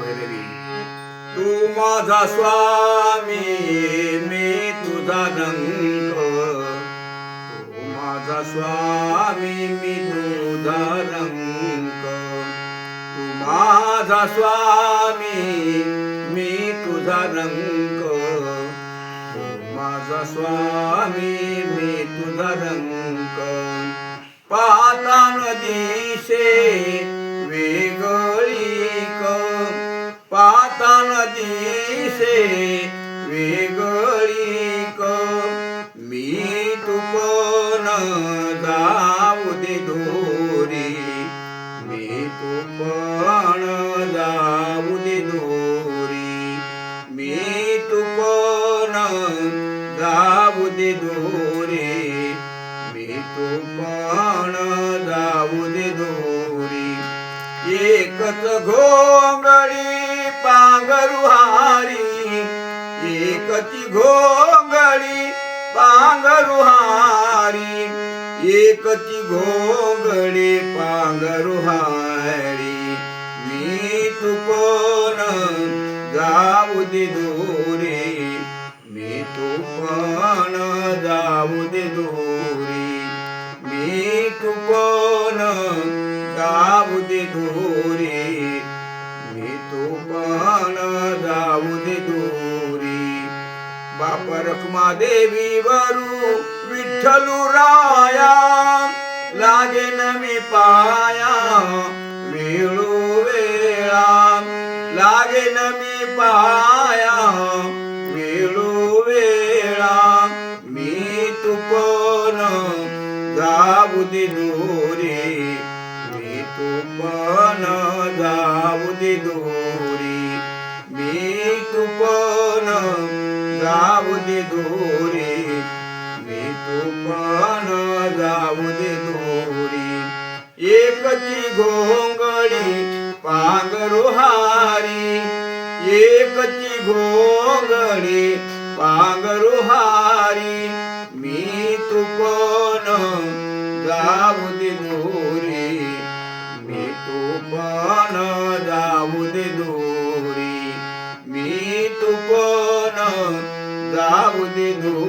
भैरवी तू माझा स्वामी मी तुझा रंग तू माझा स्वामी मी तुझा रंग तू माझा स्वामी मी तुझा रंग तू माझा स्वामी मी तुझा रंग पातान दिशे वे से वेगळी क मी तू पण जाऊ दे दोरी. मी तू पण जाऊ दे दोरी. मी तू पण जाऊ दे दोरी. मी तू पण जाऊ दे दोरी. एकच घोंगडी एकची घोंगडी पांघरुहारी एकची घोंगडी पांघरुहारी मी तू कोण जाऊ दे दोरे मी तू पण जाऊ दे दोरी मी तू पण जाऊ बाप रखमा देवी वरू विठ्ठलू राया लागेन मी पाया वेळू वेळा लागेन मी पाया वेळू वेळा मी तुपन जाऊ दे दोरे मी तुपन पण जाऊ दे દોરે મેં તો પણ ગાઉં દે દોરી. એક ગોંગળી પાગરો હારી, એક ગોંગળી પાગરો હારી. મેં પણ ગાઉં દે દોરી મેં પણ Ukraine.